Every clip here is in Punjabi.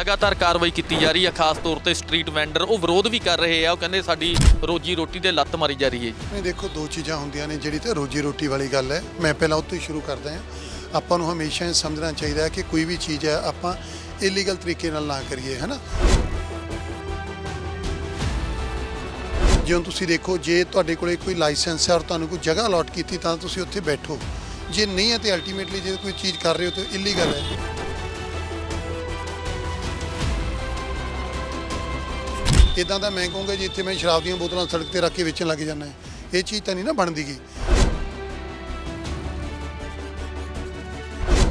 ਲਗਾਤਾਰ ਕਾਰਵਾਈ ਕੀਤੀ ਜਾ ਰਹੀ ਹੈ, ਖਾਸ ਤੌਰ ਤੇ ਸਟਰੀਟ ਵੈਂਡਰ। ਉਹ ਵਿਰੋਧ ਵੀ ਕਰ ਰਹੇ ਆ, ਉਹ ਕਹਿੰਦੇ ਸਾਡੀ ਰੋਜੀ ਰੋਟੀ ਦੇ ਲੱਤ ਮਾਰੀ ਜਾ ਰਹੀ ਹੈ ਨਹੀਂ, ਦੇਖੋ, ਦੋ ਚੀਜ਼ਾਂ ਹੁੰਦੀਆਂ ਨੇ ਜਿਹੜੀ ਤੇ ਰੋਜੀ ਰੋਟੀ ਵਾਲੀ ਗੱਲ ਹੈ। ਮੈਂ ਪਹਿਲਾਂ ਉਹ ਤੋਂ ਹੀ ਸ਼ੁਰੂ ਕਰਦਾ ਹਾਂ। ਆਪਾਂ ਨੂੰ ਹਮੇਸ਼ਾ ਇਹ ਸਮਝਣਾ ਚਾਹੀਦਾ ਹੈ ਕਿ ਕੋਈ ਵੀ ਚੀਜ਼ ਹੈ, ਆਪਾਂ ਇਲੀਗਲ ਤਰੀਕੇ ਨਾਲ ਨਾ ਕਰੀਏ ਹੈ ਨਾ ਜਿਉਂ ਤੁਸੀਂ ਦੇਖੋ, ਜੇ ਤੁਹਾਡੇ ਕੋਲੇ ਕੋਈ ਲਾਇਸੈਂਸ ਹੈ ਔਰ ਤੁਹਾਨੂੰ ਕੋਈ ਜਗ੍ਹਾ ਅਲਾਟ ਕੀਤੀ, ਤਾਂ ਤੁਸੀਂ ਉੱਥੇ ਬੈਠੋ। ਜੇ ਨਹੀਂ ਹੈ ਤੇ ਅਲਟੀਮੇਟਲੀ ਜੇ ਕੋਈ ਚੀਜ਼ ਕਰ ਰਹੇ ਹੋ, ਤਾਂ ਇਲੀਗਲ ਹੈ। ਇਦਾਂ ਦਾ ਮੈਂ ਕਹੂੰਗਾ ਜੀ, ਇੱਥੇ ਮੈਂ ਸ਼ਰਾਬ ਦੀਆਂ ਬੋਤਲਾਂ ਸੜਕ ਤੇ ਰੱਖ ਕੇ ਵੇਚਣ ਲੱਗ ਜਾਂਦਾ ਇਹ ਚੀਜ਼ ਤਾਂ ਨਹੀਂ ਨਾ ਬਣਦੀ ਗਈ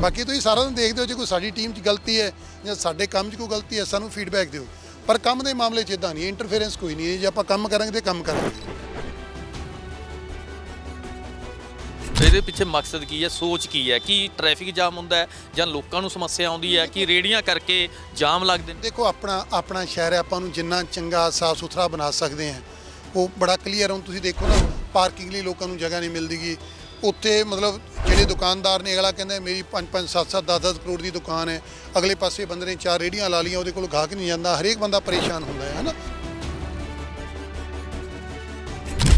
ਬਾਕੀ ਤੁਸੀਂ ਸਾਰਾ ਦਿਨ ਦੇਖਦੇ ਹੋ ਜੇ ਕੋਈ ਸਾਡੀ ਟੀਮ 'ਚ ਗਲਤੀ ਹੈ ਜਾਂ ਸਾਡੇ ਕੰਮ 'ਚ ਕੋਈ ਗਲਤੀ ਹੈ, ਸਾਨੂੰ ਫੀਡਬੈਕ ਦਿਓ। ਪਰ ਕੰਮ ਦੇ ਮਾਮਲੇ 'ਚ ਇਦਾਂ ਨਹੀਂ ਇੰਟਰਫੇਰੈਂਸ ਕੋਈ ਨਹੀਂ ਹੈ। ਜੇ ਆਪਾਂ ਕੰਮ ਕਰਾਂਗੇ ਤੇ ਕੰਮ ਕਰਾਂਗੇ। ਇਹਦੇ ਪਿੱਛੇ ਮਕਸਦ ਕੀ ਹੈ? ਸੋਚ ਕੀ ਹੈ? ਕਿ ਟ੍ਰੈਫਿਕ ਜਾਮ ਹੁੰਦਾ ਹੈ ਜਾਂ ਲੋਕਾਂ ਨੂੰ ਸਮੱਸਿਆ ਆਉਂਦੀ ਹੈ? ਕਿ ਰੇੜੀਆਂ ਕਰਕੇ ਜਾਮ ਲੱਗਦੇ ਨੇ? ਦੇਖੋ, ਆਪਣਾ ਆਪਣਾ ਸ਼ਹਿਰ ਹੈ, ਆਪਾਂ ਨੂੰ ਜਿੰਨਾ ਚੰਗਾ ਸਾਫ਼ ਸੁਥਰਾ ਬਣਾ ਸਕਦੇ ਹਾਂ। ਉਹ ਬੜਾ ਕਲੀਅਰ ਹੁਣ ਤੁਸੀਂ ਦੇਖੋ ਨਾ ਪਾਰਕਿੰਗ ਲਈ ਲੋਕਾਂ ਨੂੰ ਜਗ੍ਹਾ ਨਹੀਂ ਮਿਲਦੀਗੀ। ਉੱਥੇ ਮਤਲਬ ਜਿਹੜੇ ਦੁਕਾਨਦਾਰ ਨੇ, ਅਗਲਾ ਕਹਿੰਦਾ, ਮੇਰੀ 5 5 7 7 10 10 ਕਰੋੜ ਦੀ ਦੁਕਾਨ ਹੈ। ਅਗਲੇ ਪਾਸੇ ਬੰਦੇ ਨੇ ਚਾਰ ਰੇੜੀਆਂ ਲਾ ਲੀਆਂ ਉਹਦੇ ਕੋਲ ਗਾਹਕ ਨਹੀਂ ਜਾਂਦਾ। ਹਰੇਕ ਬੰਦਾ ਪਰੇਸ਼ਾਨ ਹੁੰਦਾ ਹੈ, ਹਨਾ?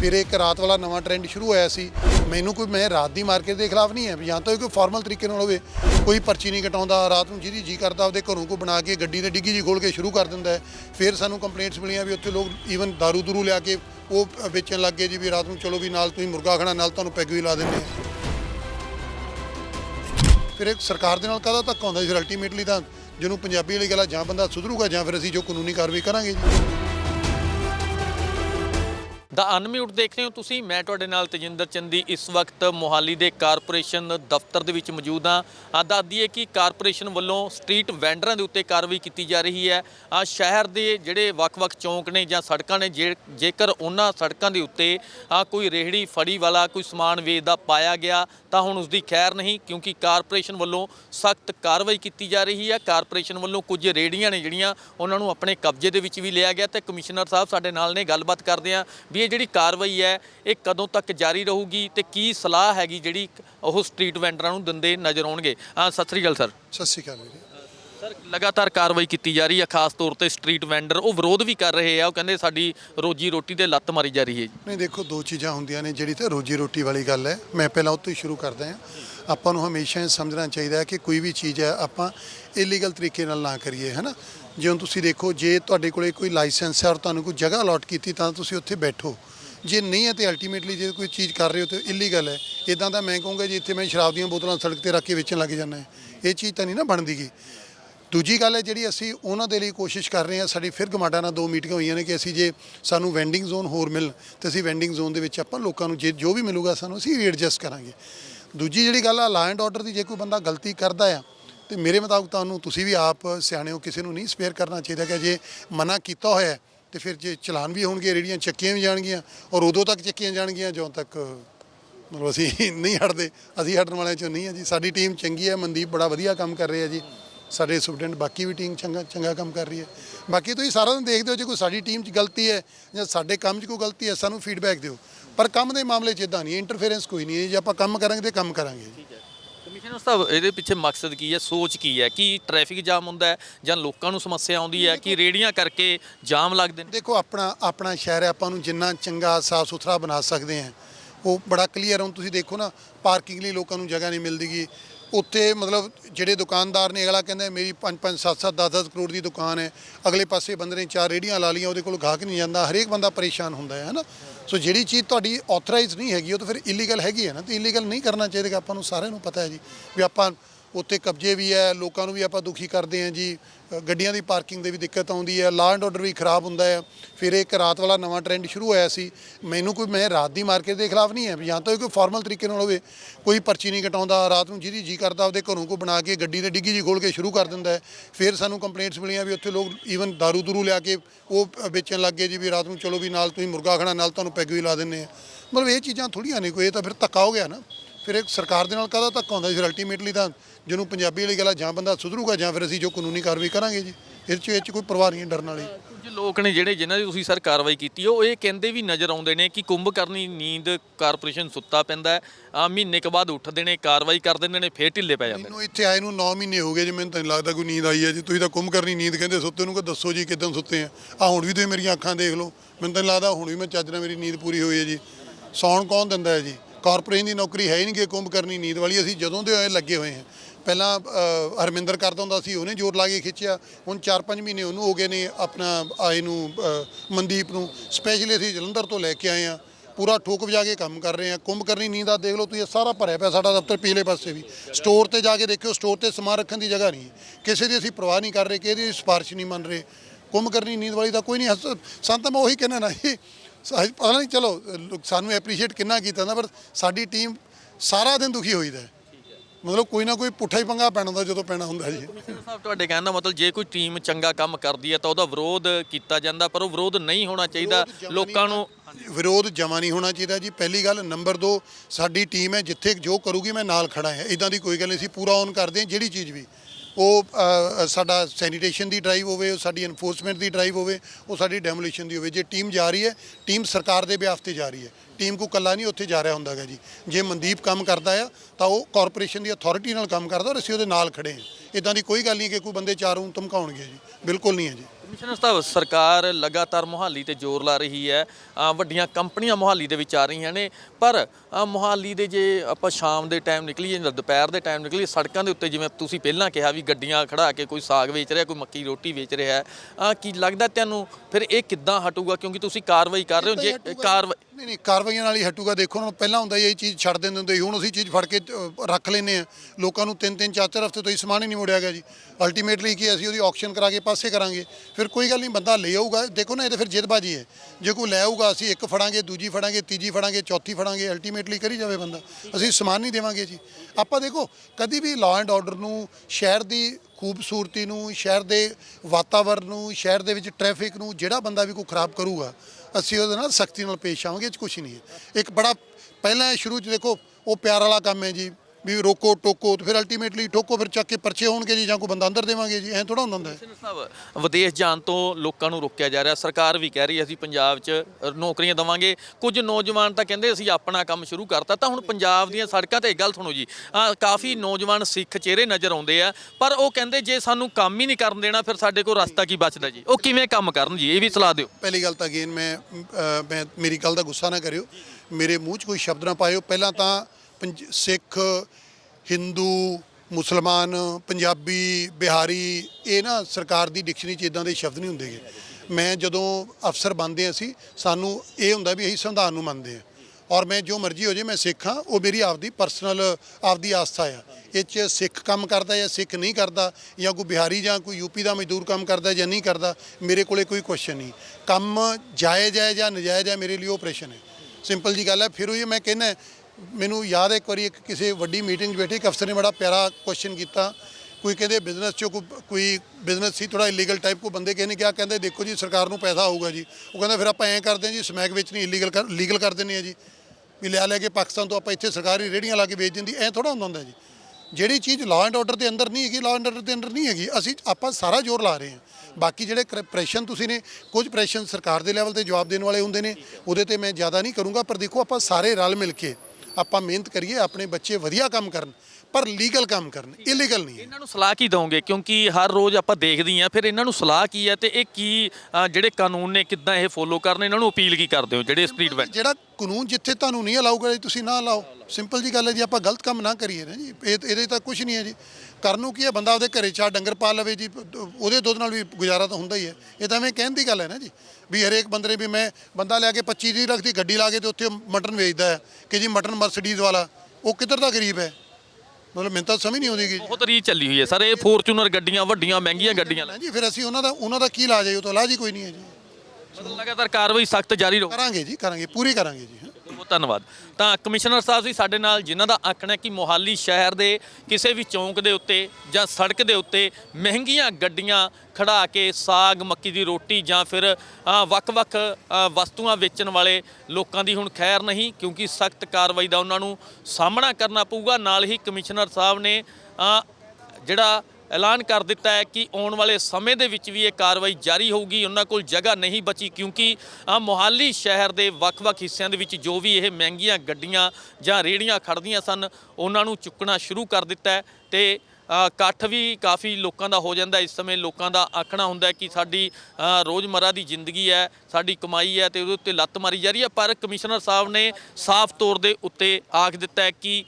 ਫਿਰ ਇੱਕ ਰਾਤ ਵਾਲਾ ਨਵਾਂ ਟ੍ਰੈਂਡ ਸ਼ੁਰੂ ਹੋਇਆ ਸੀ। ਮੈਨੂੰ ਕੋਈ, ਮੈਂ ਰਾਤ ਦੀ ਮਾਰਕੀਟ ਦੇ ਖਿਲਾਫ ਨਹੀਂ ਹੈ। ਜਾਂ ਤਾਂ ਕੋਈ ਫਾਰਮਲ ਤਰੀਕੇ ਨਾਲ ਹੋਵੇ। ਕੋਈ ਪਰਚੀ ਨਹੀਂ ਕਟਾਉਂਦਾ। ਰਾਤ ਨੂੰ ਜਿਹਦੀ ਜੀ ਕਰਦਾ, ਉਹਦੇ ਘਰੋਂ ਕੋ ਬਣਾ ਕੇ ਗੱਡੀ ਦੇ ਡਿੱਗੀ ਜੀ ਖੋਲ ਕੇ ਸ਼ੁਰੂ ਕਰ ਦਿੰਦਾ ਹੈ। ਫਿਰ ਸਾਨੂੰ ਕੰਪਲੇਂਟਸ ਮਿਲੀਆਂ ਵੀ ਉੱਥੇ ਲੋਕ ਈਵਨ दारू ਦਰੂ ਲਿਆ ਕੇ ਉਹ ਵੇਚਣ ਲੱਗ ਗਏ ਜੀ ਵੀ ਰਾਤ ਨੂੰ ਚਲੋ ਵੀ ਨਾਲ ਤੁਸੀਂ ਮੁਰਗਾ ਖਾਣਾ ਨਾਲ ਤੁਹਾਨੂੰ ਪੈਗ ਵੀ ਲਾ ਦਿੰਦੇ ਆ ਫਿਰ ਇੱਕ ਸਰਕਾਰ ਦੇ ਨਾਲ ਕਾਹਦਾ ਧੱਕਾ ਹੁੰਦਾ? ਫਿਰ ਅਲਟੀਮੇਟਲੀ ਤਾਂ ਜਿਹਨੂੰ ਪੰਜਾਬੀ ਵਾਲੀ ਗੱਲ ਆ, ਜਾਂ ਬੰਦਾ ਸੁਧਰੂਗਾ ਜਾਂ ਫਿਰ ਅਸੀਂ ਜੋ ਕਾਨੂੰਨੀ ਕਾਰਵਾਈ ਕਰਾਂਗੇ ਜੀ। ਦਾ ਅਨਮਿਊਟ ਦੇਖ ਰਹੇ ਹੋ ਤੁਸੀਂ। ਮੈਂ ਤੁਹਾਡੇ ਨਾਲ ਤਜਿੰਦਰ ਚੰਦੀ ਇਸ ਵਕਤ ਮੋਹਾਲੀ ਦੇ ਕਾਰਪੋਰੇਸ਼ਨ ਦਫ਼ਤਰ ਦੇ ਵਿੱਚ ਮੌਜੂਦ ਹਾਂ। ਆ ਦੱਸ ਕਿ ਕਾਰਪੋਰੇਸ਼ਨ ਵੱਲੋਂ ਸਟਰੀਟ ਵੈਂਡਰਾਂ ਦੇ ਉੱਤੇ ਕਾਰਵਾਈ ਕੀਤੀ ਜਾ ਰਹੀ ਹੈ। ਆ ਸ਼ਹਿਰ ਦੇ ਜਿਹੜੇ ਵੱਖ-ਵੱਖ ਚੌਂਕ ਨੇ ਜਾਂ ਸੜਕਾਂ ਨੇ, ਜੇ- ਜੇਕਰ ਉਹਨਾਂ ਸੜਕਾਂ ਦੇ ਉੱਤੇ ਆ ਕੋਈ ਰੇਹੜੀ ਫੜੀ ਵਾਲਾ, ਕੋਈ ਸਮਾਨ ਵੇਚਦਾ ਪਾਇਆ ਗਿਆ, ਤਾਂ ਹੁਣ ਉਸ ਦੀ ਖੈਰ ਨਹੀਂ, ਕਿਉਂਕਿ ਕਾਰਪੋਰੇਸ਼ਨ ਵੱਲੋਂ ਸਖਤ ਕਾਰਵਾਈ ਕੀਤੀ ਜਾ ਰਹੀ ਹੈ। ਕਾਰਪੋਰੇਸ਼ਨ ਵੱਲੋਂ ਕੁਝ ਰੇਹੜੀਆਂ ਨੇ ਜਿਹੜੀਆਂ, ਉਹਨਾਂ ਨੂੰ ਆਪਣੇ ਕਬਜ਼ੇ ਦੇ ਵਿੱਚ ਵੀ ਲਿਆ ਗਿਆ ਤੇ ਕਮਿਸ਼ਨਰ ਸਾਹਿਬ ਸਾਡੇ ਨਾਲ ਨੇ ਗੱਲਬਾਤ ਕਰਦੇ ਆ ਵੀ ਇਹ ਜਿਹੜੀ ਕਾਰਵਾਈ ਹੈ ਇਹ ਕਦੋਂ ਤੱਕ ਜਾਰੀ ਰਹੂਗੀ ਤੇ ਕੀ ਸਲਾਹ ਹੈਗੀ ਜਿਹੜੀ ਉਹ ਸਟਰੀਟ ਵੈਂਡਰਾਂ ਨੂੰ ਦਿੰਦੇ ਨਜ਼ਰ ਆਉਣਗੇ? ਆ ਸਤਿ ਸ੍ਰੀ ਅਕਾਲ ਸਰ। ਸਤਿ ਸ਼੍ਰੀ ਅਕਾਲ ਵੀਰੇ। ਸਰ ਲਗਾਤਾਰ ਕਾਰਵਾਈ ਕੀਤੀ ਜਾ ਰਹੀ ਹੈ ਖਾਸ ਤੌਰ ਤੇ ਸਟਰੀਟ ਵੈਂਡਰ। ਉਹ ਵਿਰੋਧ ਵੀ ਕਰ ਰਹੇ ਆ ਉਹ ਕਹਿੰਦੇ ਸਾਡੀ ਰੋਜੀ ਰੋਟੀ ਦੇ ਲੱਤ ਮਾਰੀ ਜਾ ਰਹੀ ਹੈ ਜੀ। ਨਹੀਂ ਦੇਖੋ ਦੋ ਚੀਜ਼ਾਂ ਹੁੰਦੀਆਂ ਨੇ ਜਿਹੜੀ ਤੇ ਰੋਜੀ ਰੋਟੀ ਵਾਲੀ ਗੱਲ ਹੈ। ਮੈਂ ਪਹਿਲਾਂ ਉਹ ਤੋਂ ਹੀ ਸ਼ੁਰੂ ਕਰਦਾ ਹਾਂ। ਆਪਾਂ ਨੂੰ ਹਮੇਸ਼ਾ ਇਹ ਸਮਝਣਾ ਚਾਹੀਦਾ ਹੈ ਕਿ ਕੋਈ ਵੀ ਚੀਜ਼ ਹੈ ਆਪਾਂ ਇਲੀਗਲ ਤਰੀਕੇ ਨਾਲ ਨਾ ਕਰੀਏ ਹੈ ਨਾ ਜਿਉਂ ਤੁਸੀਂ ਦੇਖੋ, ਜੇ ਤੁਹਾਡੇ ਕੋਲੇ ਕੋਈ ਲਾਇਸੈਂਸ ਹੈ ਔਰ ਤੁਹਾਨੂੰ ਕੋਈ ਜਗ੍ਹਾ ਅਲਾਟ ਕੀਤੀ, ਤਾਂ ਤੁਸੀਂ ਉੱਥੇ ਬੈਠੋ। ਜੇ ਨਹੀਂ ਹੈ ਤੇ ਅਲਟੀਮੇਟਲੀ ਜੇ ਕੋਈ ਚੀਜ਼ ਕਰ ਰਹੇ ਹੋ ਤਾਂ ਇਲੀਗਲ ਹੈ। ਇਦਾਂ ਦਾ ਮੈਂ ਕਹੂੰਗਾ ਜੇ, ਇੱਥੇ ਮੈਂ ਸ਼ਰਾਬ ਦੀਆਂ ਬੋਤਲਾਂ ਸੜਕ ਤੇ ਰੱਖ ਕੇ ਵੇਚਣ ਲੱਗ ਜਾਂਦਾ ਇਹ ਚੀਜ਼ ਤਾਂ ਨਹੀਂ ਨਾ ਬਣਦੀ ਗੀ। ਦੂਜੀ ਗੱਲ ਹੈ ਜਿਹੜੀ ਅਸੀਂ ਉਹਨਾਂ ਦੇ ਲਈ ਕੋਸ਼ਿਸ਼ ਕਰ ਰਹੇ ਹਾਂ, ਸਾਡੀ ਫਿਰ ਗਮਾਡਾ ਨਾਲ ਦੋ ਮੀਟਿੰਗਾਂ ਹੋਈਆਂ ਨੇ ਕਿ ਅਸੀਂ ਜੇ ਸਾਨੂੰ ਵੈਂਡਿੰਗ ਜ਼ੋਨ ਹੋਰ ਮਿਲ, ਤੇ ਅਸੀਂ ਵੈਂਡਿੰਗ ਜ਼ੋਨ ਦੇ ਵਿੱਚ ਆਪਾਂ ਲੋਕਾਂ ਨੂੰ ਜੇ ਜੋ ਵੀ ਮਿਲੂਗਾ ਸਾਨੂੰ ਅਸੀਂ ਰੀਐਡਜਸਟ ਕਰਾਂਗੇ। ਦੂਜੀ ਜਿਹੜੀ ਗੱਲ ਆ ਲਾ ਐਂਡ ਆਰਡਰ ਦੀ ਜੇ ਕੋਈ ਬੰਦਾ ਗਲਤੀ ਕਰਦਾ ਆ ਤੇ ਮੇਰੇ ਮੁਤਾਬਕ ਤੁਹਾਨੂੰ ਤੁਸੀਂ ਵੀ ਆਪ ਸਿਆਣੇ ਹੋ ਕਿਸੇ ਨੂੰ ਨਹੀਂ ਸਪੇਅਰ ਕਰਨਾ ਚਾਹੀਦਾ ਕਿ ਜੇ ਮਨਾ ਕੀਤਾ ਹੋਇਆ ਹੈ, ਤੇ ਫਿਰ ਜੇ ਚਲਾਨ ਵੀ ਹੋਣਗੇ ਰੇੜੀਆਂ ਚੱਕੀਆਂ ਵੀ ਜਾਣਗੀਆਂ ਔਰ ਉਦੋਂ ਤੱਕ ਚੱਕੀਆਂ ਜਾਣਗੀਆਂ ਜਦੋਂ ਤੱਕ ਮਤਲਬ ਅਸੀਂ ਨਹੀਂ ਹਟਦੇ ਅਸੀਂ ਹਟਣ ਵਾਲਿਆਂ ਚੋਂ ਨਹੀਂ ਆ ਜੀ। ਸਾਡੀ ਟੀਮ ਚੰਗੀ ਹੈ ਮਨਦੀਪ ਬੜਾ ਵਧੀਆ ਕੰਮ ਕਰ ਰਿਹਾ ਜੀ। ਸਾਡੇ ਸਟੂਡੈਂਟ ਬਾਕੀ ਵੀ ਟੀਮ ਚੰਗਾ ਚੰਗਾ ਕੰਮ ਕਰ ਰਹੀ ਹੈ। ਬਾਕੀ ਤੁਸੀਂ ਸਾਰਾ ਦਿਨ ਦੇਖਦੇ ਹੋ ਜੇ ਕੋਈ ਸਾਡੀ ਟੀਮ 'ਚ ਗਲਤੀ ਹੈ ਜਾਂ ਸਾਡੇ ਕੰਮ 'ਚ ਕੋਈ ਗਲਤੀ ਹੈ ਸਾਨੂੰ ਫੀਡਬੈਕ ਦਿਓ। ਪਰ ਕੰਮ ਦੇ ਮਾਮਲੇ 'ਚ ਇਦਾਂ ਨਹੀਂ ਇੰਟਰਫੇਰੈਂਸ ਕੋਈ ਨਹੀਂ ਹੈ ਜੇ। ਆਪਾਂ ਕੰਮ ਕਰਾਂਗੇ ਤੇ ਕੰਮ ਕਰਾਂਗੇ ਜੀ। ਕਮਿਸ਼ਨਰ ਸਾਹਿਬ ਇਹਦੇ ਪਿੱਛੇ ਮਕਸਦ ਕੀ ਹੈ, ਸੋਚ ਕੀ ਹੈ? ਕਿ ਟ੍ਰੈਫਿਕ ਜਾਮ ਹੁੰਦਾ ਹੈ ਜਾਂ ਲੋਕਾਂ ਨੂੰ ਸਮੱਸਿਆ ਆਉਂਦੀ ਹੈ? ਕਿ ਰੇੜੀਆਂ ਕਰਕੇ ਜਾਮ ਲੱਗਦੇ ਨੇ? ਦੇਖੋ, ਆਪਣਾ ਆਪਣਾ ਸ਼ਹਿਰ ਹੈ, ਆਪਾਂ ਨੂੰ ਜਿੰਨਾ ਚੰਗਾ ਸਾਫ਼ ਸੁਥਰਾ ਬਣਾ ਸਕਦੇ ਹਾਂ। ਉਹ ਬੜਾ ਕਲੀਅਰ ਹੁਣ ਤੁਸੀਂ ਦੇਖੋ ਨਾ ਪਾਰਕਿੰਗ ਲਈ ਲੋਕਾਂ ਨੂੰ ਜਗ੍ਹਾ ਨਹੀਂ ਮਿਲਦੀਗੀ ਉੱਥੇ ਮਤਲਬ ਜਿਹੜੇ ਦੁਕਾਨਦਾਰ ਨੇ, ਅਗਲਾ ਕਹਿੰਦਾ, ਮੇਰੀ 5 5 7 7 10 10 ਕਰੋੜ ਦੀ ਦੁਕਾਨ ਹੈ। ਅਗਲੇ ਪਾਸੇ ਬੰਦੇ ਨੇ ਚਾਰ ਰੇੜੀਆਂ ਲਾ ਲੀਆਂ ਉਹਦੇ ਕੋਲ ਗਾਹਕ ਨਹੀਂ ਜਾਂਦਾ। ਹਰੇਕ ਬੰਦਾ ਪਰੇਸ਼ਾਨ ਹੁੰਦਾ ਹੈ, ਹਨਾ? ਸੋ ਜਿਹੜੀ ਚੀਜ਼ ਤੁਹਾਡੀ ਆਥੋਰਾਈਜ਼ ਨਹੀਂ ਹੈਗੀ, ਉਹ ਤਾਂ ਫਿਰ ਇਲੀਗਲ ਹੈਗੀ ਹੈ ਨਾ, ਤੇ ਇਲੀਗਲ ਨਹੀਂ ਕਰਨਾ ਚਾਹੀਦਾ ਕਿ ਆਪਾਂ ਨੂੰ ਸਾਰਿਆਂ ਨੂੰ ਪਤਾ ਹੈ ਜੀ, ਵੀ ਆਪਾਂ ਉੱਥੇ ਕਬਜ਼ੇ ਵੀ ਹੈ, ਲੋਕਾਂ ਨੂੰ ਵੀ ਆਪਾਂ ਦੁਖੀ ਕਰਦੇ ਹਾਂ ਜੀ। ਗੱਡੀਆਂ ਦੀ ਪਾਰਕਿੰਗ ਦੇ ਵੀ ਦਿੱਕਤ ਆਉਂਦੀ ਹੈ ਲਾ ਐਂਡ ਆਰਡਰ ਵੀ ਖਰਾਬ ਹੁੰਦਾ ਹੈ। ਫਿਰ ਇੱਕ ਰਾਤ ਵਾਲਾ ਨਵਾਂ ਟ੍ਰੈਂਡ ਸ਼ੁਰੂ ਹੋਇਆ ਸੀ। ਮੈਨੂੰ ਕੋਈ, ਮੈਂ ਰਾਤ ਦੀ ਮਾਰਕੀਟ ਦੇ ਖਿਲਾਫ ਨਹੀਂ ਹੈ। ਜਾਂ ਤਾਂ ਕੋਈ ਫਾਰਮਲ ਤਰੀਕੇ ਨਾਲ ਹੋਵੇ, ਕੋਈ ਪਰਚੀ ਨਹੀਂ ਕਟਾਉਂਦਾ, ਰਾਤ ਨੂੰ ਜਿਹਦੀ ਜੀ ਕਰਦਾ, ਉਹਦੇ ਘਰੋਂ ਕੋ ਬਣਾ ਕੇ ਗੱਡੀ ਦੇ ਡਿੱਗੀ ਜੀ ਖੋਲ ਕੇ ਸ਼ੁਰੂ ਕਰ ਦਿੰਦਾ ਹੈ। ਫਿਰ ਸਾਨੂੰ ਕੰਪਲੇਂਟਸ ਮਿਲੀਆਂ ਵੀ ਉੱਥੇ ਲੋਕ ਈਵਨ दारू ਦਰੂ ਲਿਆ ਕੇ ਉਹ ਵੇਚਣ ਲੱਗ ਗਏ ਜੀ ਵੀ ਰਾਤ ਨੂੰ ਚਲੋ ਵੀ ਨਾਲ ਤੁਸੀਂ ਮੁਰਗਾ ਖਾਣਾ, ਨਾਲ ਤੁਹਾਨੂੰ ਪੈਗ ਵੀ ਲਾ ਦਿੰਦੇ ਆ ਮਤਲਬ ਇਹ ਚੀਜ਼ਾਂ ਥੋੜੀਆਂ ਨਹੀਂ ਕੋਈ, ਇਹ ਤਾਂ ਫਿਰ ਧੱਕਾ ਹੋ ਗਿਆ ਨਾ। ਫਿਰ ਇੱਕ ਸਰਕਾਰ ਦੇ ਨਾਲ ਕਾਹਦਾ ਧੱਕਾ ਹੁੰਦਾ ਫਿਰ ਅਲਟੀਮੇਟਲੀ ਤਾਂ ਜਿਹਨੂੰ ਪੰਜਾਬੀ ਵਾਲੀ ਗੱਲ ਆ ਜਾਂ ਬੰਦਾ ਸੁਧਰੂਗਾ ਜਾਂ ਫਿਰ ਅਸੀਂ ਜੋ ਕਾਨੂੰਨੀ ਕਾਰਵਾਈ ਕਰਾਂਗੇ ਜੀ। ਇਹ 'ਚ ਇਹ 'ਚ ਕੋਈ ਪਰਵਾਹ ਨਹੀਂ ਡਰਨ ਵਾਲੀ। ਕੁਝ ਲੋਕ ਨੇ ਜਿਹੜੇ ਜਿਨ੍ਹਾਂ ਦੀ ਤੁਸੀਂ ਸਰ ਕਾਰਵਾਈ ਕੀਤੀ ਉਹ ਇਹ ਕਹਿੰਦੇ ਵੀ ਨਜ਼ਰ ਆਉਂਦੇ ਨੇ ਕਿ ਕੁੰਭ ਕਰਨੀ ਨੀਂਦ ਕਾਰਪੋਰੇਸ਼ਨ ਸੁੱਤਾ ਪੈਂਦਾ ਆ ਮਹੀਨੇ ਕੁ ਬਾਅਦ ਉੱਠਦੇ ਨੇ ਕਾਰਵਾਈ ਕਰ ਦਿੰਦੇ ਨੇ ਫੇਰ ਢਿੱਲੇ ਪੈ ਜਾਂਦੇ ਮੈਨੂੰ ਇੱਥੇ ਆਏ ਨੂੰ 9 ਮਹੀਨੇ ਹੋ ਗਏ ਜੀ ਮੈਨੂੰ ਤਾਂ ਨਹੀਂ ਲੱਗਦਾ ਕੋਈ ਨੀਂਦ ਆਈ ਹੈ ਜੀ। ਤੁਸੀਂ ਤਾਂ ਕੁੰਭ ਕਰਨੀ ਨੀਂਦ ਕਹਿੰਦੇ ਸੁੱਤੇ ਨੂੰ ਕਿ ਦੱਸੋ ਜੀ ਕਿਦਾਂ ਸੁੱਤੇ ਆ। ਆ ਹੁਣ ਵੀ ਤੁਸੀਂ ਮੇਰੀਆਂ ਅੱਖਾਂ ਦੇਖ ਲਓ। ਮੈਨੂੰ ਤਾਂ ਲੱਗਦਾ ਹੁਣ ਵੀ ਮੈਂ ਚੱਜ ਨਾਲ ਮੇਰੀ ਨੀਂਦ ਪੂਰੀ ਹੋਈ ਹੈ ਜੀ। ਸੌਣ ਕੌਣ ਦਿੰਦਾ ਹੈ ਜੀ? ਕਾਰਪੋਰੇਸ਼ਨ ਦੀ ਨੌਕਰੀ ਹੈ ਹੀ ਨਹੀਂ ਕਿ ਕੁੰਭ ਕਰਨੀ ਨੀਂਦ ਵਾਲੀ। ਅਸੀਂ ਜਦੋਂ ਦੇ ਹੋਏ ਲੱਗੇ ਹੋਏ ਹਾਂ। ਪਹਿਲਾਂ ਹਰਮਿੰਦਰ ਕਰਦਾ ਹੁੰਦਾ ਸੀ, ਉਹਨੇ ਜ਼ੋਰ ਲਾ ਕੇ ਖਿੱਚਿਆ। ਹੁਣ 4-5 ਮਹੀਨੇ ਉਹਨੂੰ ਹੋ ਗਏ ਨੇ ਆਪਣਾ ਆਏ ਨੂੰ ਮਨਦੀਪ ਨੂੰ। ਸਪੈਸ਼ਲੀ ਅਸੀਂ ਜਲੰਧਰ ਤੋਂ ਲੈ ਕੇ ਆਏ ਆ ਪੂਰਾ ਠੋਕ ਵਜਾ ਕੇ ਕੰਮ ਕਰ ਰਹੇ ਆ ਕੁੰਭ ਕਰਨੀ, ਨੀਂਦ ਆ ਦੇਖ ਲਓ ਤੁਸੀਂ ਸਾਰਾ ਭਰਿਆ ਪਿਆ ਸਾਡਾ ਦਫ਼ਤਰ ਪਿਛਲੇ ਪਾਸੇ ਵੀ। ਸਟੋਰ ਤੇ ਜਾ ਕੇ ਦੇਖਿਓ ਸਟੋਰ ਤੇ ਸਮਾਨ ਰੱਖਣ ਦੀ ਜਗ੍ਹਾ ਨਹੀਂ। ਕਿਸੇ ਦੀ ਅਸੀਂ ਪਰਵਾਹ ਨਹੀਂ ਕਰ ਰਹੇ ਕਿ ਇਹਦੀ ਸਿਫਾਰਿਸ਼ ਨਹੀਂ ਮੰਨ ਰਹੇ। ਕੁੰਭ ਕਰਨੀ, ਨੀਂਦ ਵਾਲੀ ਦਾ ਕੋਈ ਨਹੀਂ ਹੱਸ- ਸਾਨੂੰ ਮੈਂ ਉਹੀ ਕਹਿਣਾ ਨਾ ਜੀ ਪਤਾ ਨਹੀਂ, ਚਲੋ ਸਾਨੂੰ ਐਪਰੀਸ਼ੀਏਟ ਕਿੰਨਾ ਕੀਤਾ ਨਾ, ਪਰ ਸਾਡੀ ਟੀਮ ਸਾਰਾ ਦਿਨ ਦੁਖੀ ਹੋਈਦਾ ਹੈ। ਮਤਲਬ ਕੋਈ ਨਾ ਕੋਈ ਪੁੱਠਾ ਹੀ ਪੰਗਾ ਪੈਣਾ ਹੁੰਦਾ ਜਦੋਂ ਪੈਣਾ ਹੁੰਦਾ ਜੀ। ਕਮਿਸ਼ਨਰ ਸਾਹਿਬ ਤੁਹਾਡੇ ਕਹਿਣ ਦਾ ਮਤਲਬ ਜੇ ਕੋਈ ਟੀਮ ਚੰਗਾ ਕੰਮ ਕਰਦੀ ਹੈ ਤਾਂ ਉਹਦਾ ਵਿਰੋਧ ਕੀਤਾ ਜਾਂਦਾ ਪਰ ਉਹ ਵਿਰੋਧ ਨਹੀਂ ਹੋਣਾ ਚਾਹੀਦਾ ਲੋਕਾਂ ਨੂੰ। ਵਿਰੋਧ ਜਮਾ ਨਹੀਂ ਹੋਣਾ ਚਾਹੀਦਾ ਜੀ। ਪਹਿਲੀ ਗੱਲ ਨੰਬਰ 2 ਸਾਡੀ ਟੀਮ ਹੈ ਜਿੱਥੇ ਜੋ ਕਰੂਗੀ ਮੈਂ ਨਾਲ ਖੜਾ ਹਾਂ। ਇਦਾਂ ਦੀ ਕੋਈ ਗੱਲ ਨਹੀਂ ਅਸੀਂ ਪੂਰਾ ਔਨ ਕਰਦੇ ਹਾਂ ਜਿਹੜੀ ਚੀਜ਼ ਵੀ। ਉਹ ਸਾਡਾ ਸੈਨੀਟੇਸ਼ਨ ਦੀ ਡਰਾਈਵ ਹੋਵੇ, ਉਹ ਸਾਡੀ ਐਨਫੋਰਸਮੈਂਟ ਦੀ ਡਰਾਈਵ ਹੋਵੇ, ਉਹ ਸਾਡੀ ਡੈਮੋਲੀਸ਼ਨ ਦੀ ਹੋਵੇ। ਜੇ ਟੀਮ ਜਾ ਰਹੀ ਹੈ ਟੀਮ ਸਰਕਾਰ ਦੇ ਬਿਆਫ ਤੇ ਜਾ ਰਹੀ ਹੈ। ਟੀਮ ਕੋ ਕੱਲਾ ਨਹੀਂ ਉੱਥੇ ਜਾ ਰਿਹਾ ਹੁੰਦਾਗਾ ਜੀ। ਜੇ ਮਨਦੀਪ ਕੰਮ ਕਰਦਾ ਆ, ਤਾਂ ਉਹ ਕਾਰਪੋਰੇਸ਼ਨ ਦੀ ਅਥਾਰਟੀ ਨਾਲ ਕੰਮ ਕਰਦਾ ਔਰ ਅਸੀਂ ਉਹਦੇ ਨਾਲ ਖੜੇ ਹਾਂ। ਇਦਾਂ ਦੀ ਕੋਈ ਗੱਲ ਨਹੀਂ ਕਿ ਕੋਈ ਬੰਦੇ ਚਾਰੋਂ ਧਮਕਾਉਣਗੇ ਜੀ। ਬਿਲਕੁਲ ਨਹੀਂ ਹੈ ਜੀ। ਕਮਿਸ਼ਨਰ ਸਾਹਿਬ, ਸਰਕਾਰ ਲਗਾਤਾਰ ਮੁਹਾਲੀ ਤੇ ਜ਼ੋਰ ਲਾ ਰਹੀ ਹੈ। ਵੱਡੀਆਂ ਕੰਪਨੀਆਂ ਮੁਹਾਲੀ ਦੇ ਵਿੱਚ ਆ ਰਹੀਆਂ ਨੇ। ਪਰ ਮੁਹਾਲੀ ਦੇ ਜੇ ਆਪਾਂ ਸ਼ਾਮ ਦੇ ਟਾਈਮ ਨਿਕਲੀਏ ਜਾਂ ਦੁਪਹਿਰ ਦੇ ਟਾਈਮ ਨਿਕਲੀਏ ਸੜਕਾਂ ਦੇ ਉੱਤੇ ਜਿਵੇਂ ਤੁਸੀਂ ਪਹਿਲਾਂ ਕਿਹਾ ਵੀ ਗੱਡੀਆਂ ਖੜਾ ਕੇ ਕੋਈ ਸਾਗ ਵੇਚ ਰਿਹਾ ਕੋਈ ਮੱਕੀ ਰੋਟੀ ਵੇਚ ਰਿਹਾ ਅ, ਕੀ ਲੱਗਦਾ ਤੁਹਾਨੂੰ ਫਿਰ ਇਹ ਕਿੱਦਾਂ ਹਟੂਗਾ? ਕਿਉਂਕਿ ਤੁਸੀਂ ਕਾਰਵਾਈ ਕਰ ਰਹੇ ਹੋ ਜੇ ਕਾਰਵਾਈ ਨਹੀਂ ਨਹੀਂ ਕਾਰਵਾਈਆਂ ਨਾਲ ਹੀ ਹਟੂਗਾ। ਦੇਖੋ ਹੁਣ ਪਹਿਲਾਂ ਹੁੰਦਾ ਸੀ ਇਹ ਚੀਜ਼ ਛੱਡ ਦਿੰਦੇ ਹੁੰਦੇ ਸੀ ਹੁਣ ਅਸੀਂ ਚੀਜ਼ ਫੜ ਕੇ ਅ, ਰੱਖ ਲੈਨੇ ਆ ਲੋਕਾਂ ਨੂੰ ਤਿੰਨ ਤਿੰਨ ਚਾਰ ਚਾਰ ਹਫ਼ਤੇ ਤੋਂ ਹੀ ਸਮਾਨ ਹੀ ਨਹੀਂ ਮੁੜਿਆ ਗਿਆ ਜੀ। ਅਲਟੀਮੇਟਲੀ ਕੀ ਅਸੀਂ ਉਹਦੀ ਆਕਸ਼ਨ ਕਰਾ ਕੇ ਪਾਸੇ ਕਰਾਂਗੇ। ਫਿਰ ਕੋਈ ਗੱਲ ਨਹੀਂ ਬੰਦਾ ਲੈ ਆਊਗਾ। ਦੇਖੋ ਨਾ ਇਹ ਤਾਂ ਫਿਰ ਜਿੱਦਬਾਜੀ ਹੈ। ਜੇ ਕੋਈ ਲੈ ਆਊਗਾ ਅਸੀਂ ਇੱਕ ਫੜਾਂਗੇ ਦੂਜੀ ਫੜਾਂਗੇ ਤੀਜੀ ਫੜਾਂਗੇ ਚੌਥੀ ਫੜਾਂਗੇ ਅਲਟੀਮੇਟਲੀ ਕਰੀ ਜਾਵੇ ਬੰਦਾ। ਅਸੀਂ ਸਮਾਨ ਨਹੀਂ ਦੇਵਾਂਗੇ ਜੀ। ਆਪਾਂ ਦੇਖੋ, ਕਦੀ ਵੀ ਲਾਅ ਐਂਡ ਆਰਡਰ ਨੂੰ, ਸ਼ਹਿਰ ਦੀ ਖੂਬਸੂਰਤੀ ਨੂੰ, ਸ਼ਹਿਰ ਦੇ ਵਾਤਾਵਰਣ ਨੂੰ, ਸ਼ਹਿਰ ਦੇ ਵਿੱਚ ਟ੍ਰੈਫਿਕ ਨੂੰ, ਜਿਹੜਾ ਬੰਦਾ ਵੀ ਕੋਈ ਖਰਾਬ ਕਰੂਗਾ, ਅਸੀਂ ਉਹਦੇ ਨਾਲ ਸਖਤੀ ਨਾਲ ਪੇਸ਼ ਆਵਾਂਗੇ, ਇਹ ਕੁਝ ਨਹੀਂ ਹੈ। ਇੱਕ ਬੜਾ, ਪਹਿਲਾਂ ਸ਼ੁਰੂ 'ਚ ਦੇਖੋ, ਉਹ ਪਿਆਰ ਵਾਲਾ ਕੰਮ ਹੈ ਜੀ। ਵੀ ਰੋਕੋ ਟੋਕੋ ਤੇ ਫਿਰ ਅਲਟੀਮੇਟਲੀ ਠੋਕੋ ਫਿਰ ਚੱਕ ਕੇ ਪਰਚੇ ਹੋਣਗੇ ਜੀ ਜਾਂ ਕੋਈ ਬੰਦਾ ਅੰਦਰ ਦੇਵਾਂਗੇ ਜੀ ਐਂ ਥੋੜਾ ਹੁੰਦਾ ਹੁੰਦਾ ਹੈ। ਸਾਹਿਬ ਵਿਦੇਸ਼ ਜਾਣ ਤੋਂ ਲੋਕਾਂ ਨੂੰ ਰੋਕਿਆ ਜਾ ਰਿਹਾ ਸਰਕਾਰ ਵੀ ਕਹਿ ਰਹੀ ਹੈ ਅਸੀਂ ਪੰਜਾਬ 'ਚ ਨੌਕਰੀਆਂ ਦਵਾਂਗੇ। ਕੁਝ ਨੌਜਵਾਨ ਤਾਂ ਕਹਿੰਦੇ ਅਸੀਂ ਆਪਣਾ ਕੰਮ ਸ਼ੁਰੂ ਕਰਤਾ ਤਾਂ ਹੁਣ ਪੰਜਾਬ ਦੀਆਂ ਸੜਕਾਂ ਤੇ ਇੱਕ ਗੱਲ ਸੁਣੋ ਜੀ ਆਹ ਕਾਫੀ ਨੌਜਵਾਨ ਸਿੱਖ ਚਿਹਰੇ ਨਜ਼ਰ ਆਉਂਦੇ ਆ ਪਰ ਉਹ ਕਹਿੰਦੇ ਜੇ ਸਾਨੂੰ ਕੰਮ ਹੀ ਨਹੀਂ ਕਰਨ ਦੇਣਾ ਫਿਰ ਸਾਡੇ ਕੋਲ ਰਸਤਾ ਕੀ ਬਚਦਾ ਜੀ? ਉਹ ਕਿਵੇਂ ਕੰਮ ਕਰਨ ਜੀ? ਇਹ ਵੀ ਸਲਾਹ ਦਿਓ। ਪਹਿਲੀ ਗੱਲ ਤਾਂ ਅਗੇਨ ਮੈਂ ਅ, ਮੈਂ ਮੇਰੀ ਗੱਲ ਦਾ ਗੁੱਸਾ ਨਾ ਕਰਿਓ। ਮੇਰੇ ਮੂੰਹ 'ਚ ਕੋਈ ਸ਼ਬਦ ਨਾ ਪਾਇਓ। ਪਹਿਲਾਂ ਤਾਂ ਸਿੱਖ, ਹਿੰਦੂ, ਮੁਸਲਮਾਨ, ਪੰਜਾਬੀ, ਬਿਹਾਰੀ, ਇਹ ਨਾ ਸਰਕਾਰ ਦੀ ਡਿਕਸ਼ਨਰੀ 'ਚ ਇਦਾਂ ਦੇ ਸ਼ਬਦ ਨਹੀਂ ਹੁੰਦੇਗੇ ਮੈਂ ਜਦੋਂ ਅਫਸਰ ਬਣਦੇ ਹਾਂ ਅਸੀਂ, ਸਾਨੂੰ ਇਹ ਹੁੰਦਾ ਵੀ ਅਸੀਂ ਸੰਵਿਧਾਨ ਨੂੰ ਮੰਨਦੇ ਹਾਂ। ਔਰ ਮੈਂ ਜੋ ਮਰਜ਼ੀ ਹੋ ਜੇ ਮੈਂ ਸਿੱਖ ਹਾਂ, ਉਹ ਮੇਰੀ ਆਪਦੀ ਪਰਸਨਲ ਆਪਦੀ ਆਸਥਾ ਆ। ਇਹ 'ਚ ਸਿੱਖ ਕੰਮ ਕਰਦਾ ਜਾਂ ਸਿੱਖ ਨਹੀਂ ਕਰਦਾ, ਜਾਂ ਕੋਈ ਬਿਹਾਰੀ ਜਾਂ ਕੋਈ ਯੂਪੀ ਦਾ ਮਜ਼ਦੂਰ ਕੰਮ ਕਰਦਾ ਜਾਂ ਨਹੀਂ ਕਰਦਾ, ਮੇਰੇ ਕੋਲੇ ਕੋਈ ਕੁਐਸਚਨ ਨਹੀਂ। ਕੰਮ ਜਾਇਜ਼ ਹੈ ਜਾਂ ਨਜਾਇਜ਼ ਹੈ, ਮੇਰੇ ਲਈ ਉਹ ਆਪਰੇਸ਼ਨ ਹੈ। ਸਿੰਪਲ ਜੀ ਗੱਲ ਹੈ, ਫਿਰ ਉਹ ਮੈਂ ਕਹਿੰਦਾ ਮੈਨੂੰ ਯਾਦ ਹੈ ਇੱਕ ਵਾਰੀ ਇੱਕ ਕਿਸੇ ਵੱਡੀ ਮੀਟਿੰਗ 'ਚ ਬੈਠੇ ਇੱਕ ਅਫਸਰ ਨੇ ਬੜਾ ਪਿਆਰਾ ਕੁਐਸਚਨ ਕੀਤਾ। ਕੋਈ ਕਹਿੰਦੇ ਬਿਜ਼ਨਸ 'ਚੋਂ ਕੋਈ ਬਿਜ਼ਨਸ ਸੀ ਥੋੜਾ ਇਲੀਗਲ ਟਾਈਪ ਕੋ ਬੰਦੇ ਕਹਿੰਦੇ ਨੇ ਕਿਹਾ, ਕਹਿੰਦੇ ਦੇਖੋ ਜੀ ਸਰਕਾਰ ਨੂੰ ਪੈਸਾ ਆਊਗਾ ਜੀ। ਉਹ ਕਹਿੰਦਾ ਫਿਰ ਆਪਾਂ ਐਂ ਕਰਦੇ ਹਾਂ ਜੀ, ਸਮੈਕ ਵਿੱਚ ਨਹੀਂ ਇਲੀਗਲ ਕਰ ਲੀਗਲ ਕਰ ਦਿੰਦੇ ਆ ਜੀ। ਵੀ ਲਿਆ ਲੈ ਕੇ ਪਾਕਿਸਤਾਨ ਤੋਂ ਆਪਾਂ ਇੱਥੇ ਸਰਕਾਰੀ ਰੇੜੀਆਂ ਲਾ ਕੇ ਵੇਚ ਦਿੰਦੀ, ਐ ਥੋੜਾ ਹੁੰਦਾ ਹੁੰਦਾ ਜੀ। ਜਿਹੜੀ ਚੀਜ਼ ਲਾਅ ਐਂਡ ਆਰਡਰ ਦੇ ਅੰਦਰ ਨਹੀਂ ਹੈਗੀ ਲਾਅ ਐਂਡ ਆਰਡਰ ਦੇ ਅੰਦਰ ਨਹੀਂ ਹੈਗੀ, ਅਸੀਂ ਆਪਾਂ ਸਾਰਾ ਜ਼ੋਰ ਲਾ ਰਹੇ ਹਾਂ। ਬਾਕੀ ਜਿਹੜੇ ਪ੍ਰੈਸ਼ਨ ਤੁਸੀਂ ਨੇ, ਕੁਝ ਪ੍ਰੈਸ਼ਨ ਸਰਕਾਰ ਦੇ ਲੈਵਲ ਤੇ ਜਵਾਬ ਦੇਣ ਵਾਲੇ ਹੁੰਦੇ ਨੇ, ਉਹਦੇ ਤੇ ਮੈਂ ਜ਼ਿਆਦਾ ਨਹੀਂ ਕਰੂੰਗਾ, ਪਰ ਦੇਖੋ ਆਪਾਂ ਸਾਰੇ ਰਲ ਮਿਲ ਕੇ ਆਪਾਂ ਮਿਹਨਤ ਕਰੀਏ ਆਪਣੇ ਬੱਚੇ ਵਧੀਆ ਕੰਮ ਕਰਨ ਪਰ ਲੀਗਲ ਕੰਮ ਕਰਨ ਇਲੀਗਲ ਨਹੀਂ ਇਹਨਾਂ ਨੂੰ ਸਲਾਹ ਕੀ ਦਵੋਗੇ? ਕਿਉਂਕਿ ਹਰ ਰੋਜ਼ ਆਪਾਂ ਦੇਖਦੇ ਹਾਂ ਫਿਰ ਇਹਨਾਂ ਨੂੰ ਸਲਾਹ ਕੀ ਹੈ ਤੇ ਇਹ ਕੀ ਅ, ਜਿਹੜੇ ਕਾਨੂੰਨ ਨੇ ਕਿੱਦਾਂ ਇਹ ਫੋਲੋ ਕਰਨੇ ਇਹਨਾਂ ਨੂੰ ਅਪੀਲ ਕੀ ਕਰਦੇ ਹੋ ਜਿਹੜੇ ਸਟਰੀਟ ਵੈਂਡ ਜਿਹੜਾ ਕਾਨੂੰਨ ਜਿੱਥੇ ਤੁਹਾਨੂੰ ਨਹੀਂ ਅਲਾਉ ਕਰੇ ਤੁਸੀਂ ਨਾ ਲਾਓ। ਸਿੰਪਲ ਜੀ ਗੱਲ ਹੈ ਜੀ ਆਪਾਂ ਗਲਤ ਕੰਮ ਨਾ ਕਰੀਏ ਨਾ ਜੀ। ਇਹ ਇਹਦੇ ਤਾਂ ਕੁਝ ਨਹੀਂ ਹੈ ਜੀ। ਕਰਨ ਨੂੰ ਕੀ ਹੈ? ਬੰਦਾ ਉਹਦੇ ਘਰੇ ਚਾਰ ਡੰਗਰ ਪਾ ਲਵੇ ਜੀ ਉਹਦੇ ਦੁੱਧ ਨਾਲ ਵੀ ਗੁਜ਼ਾਰਾ ਤਾਂ ਹੁੰਦਾ ਹੀ ਹੈ। ਇਹ ਤਾਂ ਐਵੇਂ ਕਹਿਣ ਦੀ ਗੱਲ ਹੈ ਨਾ ਜੀ ਵੀ ਹਰੇਕ ਬੰਦੇ ਵੀ ਮੈਂ ਬੰਦਾ ਲਿਆ ਕੇ 25 ਦੀ ਰੱਖਦੀ ਗੱਡੀ ਲਾ ਕੇ ਤੇ ਉੱਥੇ ਮਟਨ ਵੇਚਦਾ ਹੈ ਕਿ ਜੀ ਮਟਨ ਮਰਸੀਡੀਜ਼ ਵਾਲਾ ਉਹ ਕਿੱਧਰ ਦਾ ਗਰੀਬ ਹੈ? ਮਤਲਬ ਮੈਨੂੰ ਤਾਂ ਸਮਝ ਨਹੀਂ ਆਉਂਦੀ ਕਿ ਬਹੁਤ ਰੀਚ ਚੱਲੀ ਹੋਈ ਹੈ ਸਰ ਇਹ ਫੋਰਚੂਨਰ ਗੱਡੀਆਂ ਵੱਡੀਆਂ ਮਹਿੰਗੀਆਂ ਗੱਡੀਆਂ ਲੈ ਜੀ ਫਿਰ ਅਸੀਂ ਉਹਨਾਂ ਦਾ ਉਹਨਾਂ ਦਾ ਕੀ ਇਲਾਜ ਹੈ? ਉਹ ਤਾਂ ਇਲਾਜ ਹੀ ਕੋਈ ਨਹੀਂ ਹੈ ਜੀ। ਮਤਲਬ ਲਗਾਤਾਰ ਕਾਰਵਾਈ ਸਖਤ ਜਾਰੀ ਰਹੂ। ਕਰਾਂਗੇ ਜੀ ਕਰਾਂਗੇ ਪੂਰੀ ਕਰਾਂਗੇ ਜੀ ਧੰਨਵਾਦ। ਤਾਂ ਕਮਿਸ਼ਨਰ ਸਾਹਿਬ ਜੀ, ਸਾਡੇ ਨਾਲ ਜਿਨ੍ਹਾਂ ਦਾ ਆਖਣਾ ਹੈ ਕਿ ਮੋਹਾਲੀ ਸ਼ਹਿਰ ਦੇ ਕਿਸੇ ਵੀ ਚੌਂਕ ਦੇ ਉੱਤੇ ਜਾਂ ਸੜਕ ਦੇ ਉੱਤੇ ਮਹਿੰਗੀਆਂ ਗੱਡੀਆਂ ਖੜਾ ਕੇ ਸਾਗ, ਮੱਕੀ ਦੀ ਰੋਟੀ ਜਾਂ ਫਿਰ ਵੱਖ-ਵੱਖ ਵਸਤੂਆਂ ਵੇਚਣ ਵਾਲੇ ਲੋਕਾਂ ਦੀ ਹੁਣ ਖੈਰ ਨਹੀਂ, ਕਿਉਂਕਿ ਸਖਤ ਕਾਰਵਾਈ ਦਾ ਉਹਨਾਂ ਨੂੰ ਸਾਹਮਣਾ ਕਰਨਾ ਪਊਗਾ। ਨਾਲ ਹੀ ਕਮਿਸ਼ਨਰ ਸਾਹਿਬ ਨੇ ਜਿਹੜਾ ਐਲਾਨ ਕਰ ਦਿੱਤਾ ਹੈ ਕਿ ਆਉਣ ਵਾਲੇ ਸਮੇਂ ਦੇ ਵਿੱਚ ਵੀ ਇਹ ਕਾਰਵਾਈ ਜਾਰੀ ਹੋਊਗੀ। ਉਹਨਾਂ ਕੋਲ ਜਗ੍ਹਾ ਨਹੀਂ ਬਚੀ ਕਿਉਂਕਿ ਮੋਹਾਲੀ ਸ਼ਹਿਰ ਦੇ ਵੱਖ-ਵੱਖ ਹਿੱਸਿਆਂ ਦੇ ਵਿੱਚ ਜੋ ਵੀ ਇਹ ਮਹਿੰਗੀਆਂ ਗੱਡੀਆਂ ਜਾਂ ਰੇੜੀਆਂ ਖੜਦੀਆਂ ਸਨ, ਉਹਨਾਂ ਨੂੰ ਚੁੱਕਣਾ ਸ਼ੁਰੂ ਕਰ ਦਿੱਤਾ ਹੈ ਤੇ ਇਕੱਠ ਵੀ ਕਾਫੀ ਲੋਕਾਂ ਦਾ ਹੋ ਜਾਂਦਾ ਇਸ ਸਮੇਂ ਲੋਕਾਂ ਦਾ ਆਖਣਾ ਹੁੰਦਾ ਕਿ ਸਾਡੀ ਰੋਜ਼ਮਰਾ ਦੀ ਜ਼ਿੰਦਗੀ ਹੈ, ਸਾਡੀ ਕਮਾਈ ਹੈ ਤੇ ਉਹਦੇ ਉੱਤੇ ਲੱਤ ਮਾਰੀ ਜਾ ਰਹੀ ਹੈ। ਪਰ ਕਮਿਸ਼ਨਰ ਸਾਹਿਬ ਨੇ ਸਾਫ਼ ਤੌਰ ਦੇ ਉੱਤੇ ਆਖ ਦਿੱਤਾ ਹੈ ਕਿ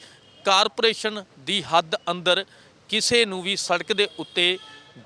ਕਾਰਪੋਰੇਸ਼ਨ ਦੀ ਹੱਦ ਅੰਦਰ ਕਿਸੇ ਨੂੰ ਵੀ ਸੜਕ ਦੇ ਉੱਤੇ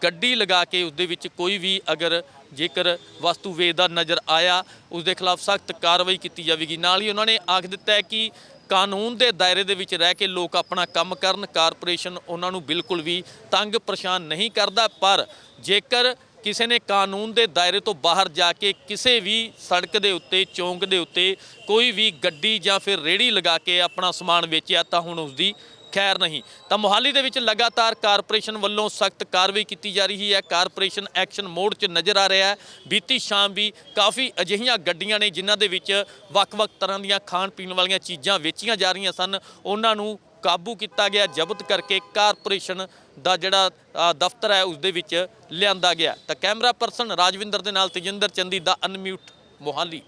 ਗੱਡੀ ਲਗਾ ਕੇ ਉਸ ਦੇ ਵਿੱਚ ਕੋਈ ਵੀ ਅਗਰ ਜੇਕਰ ਵਸਤੂ ਵੇਚਦਾ ਨਜ਼ਰ ਆਇਆ ਉਸ ਦੇ ਖਿਲਾਫ ਸਖਤ ਕਾਰਵਾਈ ਕੀਤੀ ਜਾਵੇਗੀ। ਨਾਲ ਹੀ ਉਹਨਾਂ ਨੇ ਆਖ ਦਿੱਤਾ ਹੈ ਕਿ ਕਾਨੂੰਨ ਦੇ ਦਾਇਰੇ ਦੇ ਵਿੱਚ ਰਹਿ ਕੇ ਲੋਕ ਆਪਣਾ ਕੰਮ ਕਰਨ, ਕਾਰਪੋਰੇਸ਼ਨ ਉਹਨਾਂ ਨੂੰ ਬਿਲਕੁਲ ਵੀ ਤੰਗ ਪਰੇਸ਼ਾਨ ਨਹੀਂ ਕਰਦਾ, ਪਰ ਜੇਕਰ ਕਿਸੇ ਨੇ ਕਾਨੂੰਨ ਦੇ ਦਾਇਰੇ ਤੋਂ ਬਾਹਰ ਜਾ ਕੇ ਕਿਸੇ ਵੀ ਸੜਕ ਦੇ ਉੱਤੇ, ਚੌਂਕ ਦੇ ਉੱਤੇ ਕੋਈ ਵੀ ਗੱਡੀ ਜਾਂ ਫਿਰ ਰੇੜੀ ਲਗਾ ਕੇ ਆਪਣਾ ਸਮਾਨ ਵੇਚਿਆ, ਤਾਂ ਹੁਣ ਉਸ ਦੀ ਖੈਰ ਨਹੀਂ। ਤਾਂ ਮੋਹਾਲੀ ਦੇ ਵਿੱਚ ਲਗਾਤਾਰ ਕਾਰਪੋਰੇਸ਼ਨ ਵੱਲੋਂ ਸਖਤ ਕਾਰਵਾਈ ਕੀਤੀ ਜਾ ਰਹੀ ਹੈ। ਕਾਰਪੋਰੇਸ਼ਨ ਐਕਸ਼ਨ ਮੋਡ 'ਚ ਨਜ਼ਰ ਆ ਰਿਹਾ ਹੈ। ਬੀਤੀ ਸ਼ਾਮ ਵੀ ਕਾਫੀ ਅਜਿਹੀਆਂ ਗੱਡੀਆਂ ਨੇ ਜਿਨ੍ਹਾਂ ਦੇ ਵਿੱਚ ਵੱਖ-ਵੱਖ ਤਰ੍ਹਾਂ ਦੀਆਂ ਖਾਣ ਪੀਣ ਵਾਲੀਆਂ ਚੀਜ਼ਾਂ ਵੇਚੀਆਂ ਜਾ ਰਹੀਆਂ ਸਨ। ਉਹਨਾਂ ਨੂੰ ਕਾਬੂ ਕੀਤਾ ਗਿਆ, ਜ਼ਬਤ ਕਰਕੇ ਕਾਰਪੋਰੇਸ਼ਨ ਦਾ ਜਿਹੜਾ ਦਫ਼ਤਰ ਹੈ, ਉਸ ਦੇ ਵਿੱਚ ਲਿਆਂਦਾ ਗਿਆ। ਤਾਂ ਕੈਮਰਾ ਪਰਸਨ ਰਾਜਵਿੰਦਰ ਦੇ ਨਾਲ ਤੇਜਿੰਦਰ ਚੰਦੀ ਦਾ ਅਨਮਿਊਟ ਮੋਹਾਲੀ।